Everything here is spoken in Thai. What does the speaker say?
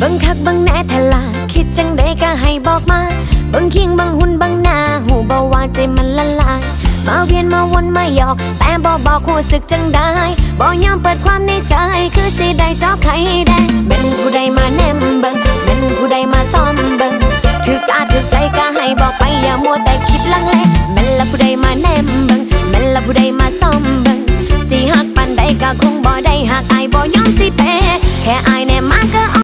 บางคักบางแน่ทลาคิดจังได้ก็ให้บอกมาบางเคียงบางหุ่นบางหน้าหูบ่ว่าใจมันละลาย มาเวียนมาวนมาหยอก แต่บ่บอกหูสึกจังได้บ่ยอมเปิดความในใจ คือสิได้จ้าไข่แดงเป็นผู้ใดมาแนมเบิงเป็นผู้ใดมาซ้อมเบิงถือกตาถือใจก็ให้บอกไปอย่ามัวแต่คิดลังเลเม่นละผู้ใดมาแนมเบิงเม่นละผู้ใดมาซ้อมเบิงสิหักปันใดก็คงบ่ได้หักไอาบ่ยอมสิแพ้แค่ไอ